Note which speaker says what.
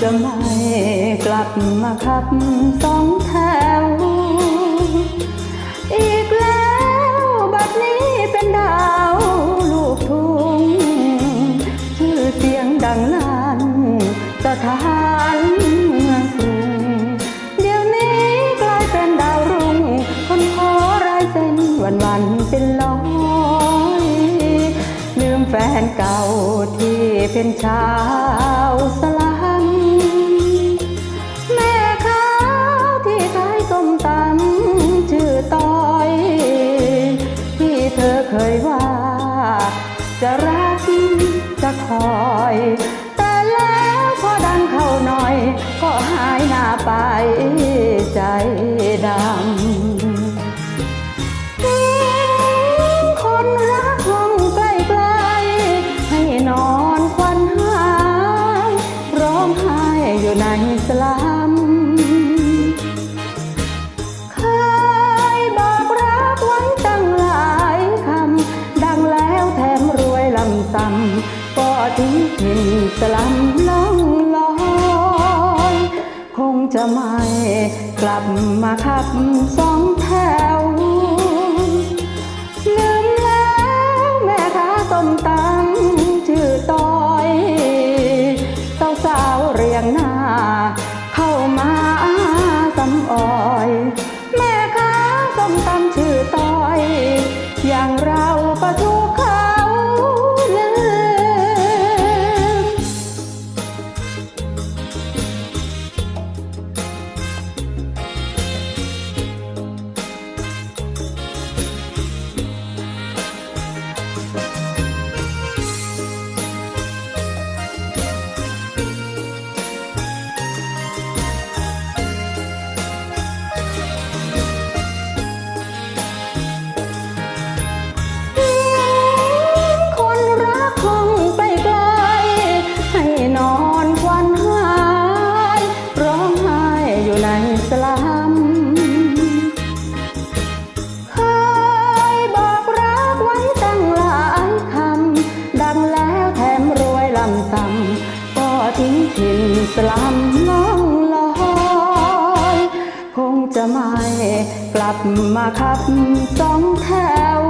Speaker 1: จะไม่กลับมาขับสองแถว อีกแล้วบัดนี้เป็นดาวลูกทุ่งชื่อเสียงดังลั่นสถานเมืองกรุงเดี๋ยวนี้กลายเป็นดาวรุ่ง คนขอรายเส้นวันวันเป็นร้อยลืมแฟนเก่าที่เป็นชาว ดำคนรักห้องใกล้ๆให้นอนควันหายร้องไห้อยู่ในสลัมเคยบอกรักไว้ตั้งหลายคำ ดังแล้วแถมรวยลำซ้ำก็ทิ้งถิ่นสลัมล่อง จะไม่กลับมาขับสองแถว ลืมแล้วแม่ค้าต้มตำชื่อต้อยสาวสาวๆเรียงหน้า เข้ามาสำออย แม่ค้าส้มตำชื่อต้อย อย่างเราก็ถูก ทิ้งถิ่นสลัมล่องลอยคงจะไม่กลับมาขับสองแถว